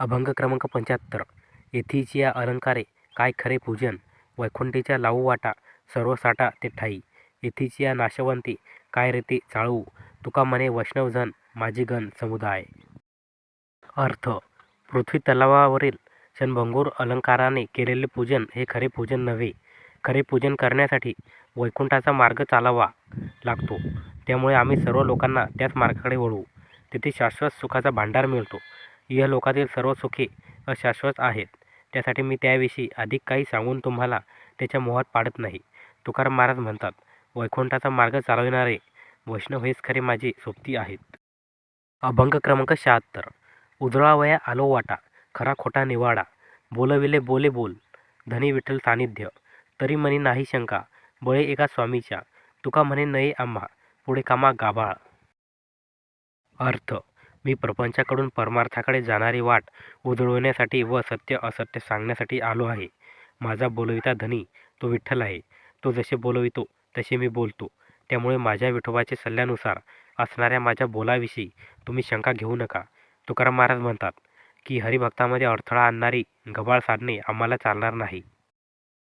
अभंग क्रमांक पंच्याहत्तर. येथीचिया अलंकारे काय खरे पूजन? वैकुंठीच्या लावू वाटा सर्व साठा ते ठाई. येथीचिया नाशवंती काय रीती चाळवू तुका म्हणे वैष्णवजन माझी गण समुदाय. अर्थ. पृथ्वी तलावावरील क्षणभंगूर अलंकाराने केलेले पूजन हे खरे पूजन नव्हे. खरे पूजन करण्यासाठी वैकुंठाचा मार्ग चालावा लागतो. त्यामुळे आम्ही सर्व लोकांना त्याच मार्गाकडे वळवू तेथे शाश्वत सुखाचा भांडार मिळतो. इहलोकातील सर्व सुखे अशाश्वत आहेत. त्यासाठी मी त्याविषयी अधिक काही सांगून तुम्हाला त्याच्या मोहात पाडत नाही. तुकाराम महाराज म्हणतात वैकुंठाचा मार्ग चालविणारे वैष्णव हेच खरे माझे सोबती आहेत. अभंग क्रमांक शहात्तर. उजळावया आलो वाटा खरा खोटा निवाडा. बोलविले बोले बोल धनी विठ्ठल सानिध्य. तरी म्हणे नाही शंका बळे एका स्वामीच्या. तुका म्हणे नये आम्हा पुढे कामा गाभाळ. अर्थ मी प्रपंचाकडून परमार्थाकडे जाणारी वाट उजळवण्यासाठी व सत्य असत्य सांगण्यासाठी आलो आहे. माझा बोलविता धनी तो विठ्ठल आहे. तो जसे बोलवितो तसे मी बोलतो. त्यामुळे माझ्या विठोबाच्या सल्ल्यानुसार असणाऱ्या माझ्या बोलाविषयी तुम्ही शंका घेऊ नका. तुकाराम महाराज म्हणतात की हरिभक्तामध्ये अडथळा आणणारी गबाळ साधणे आम्हाला चालणार नाही.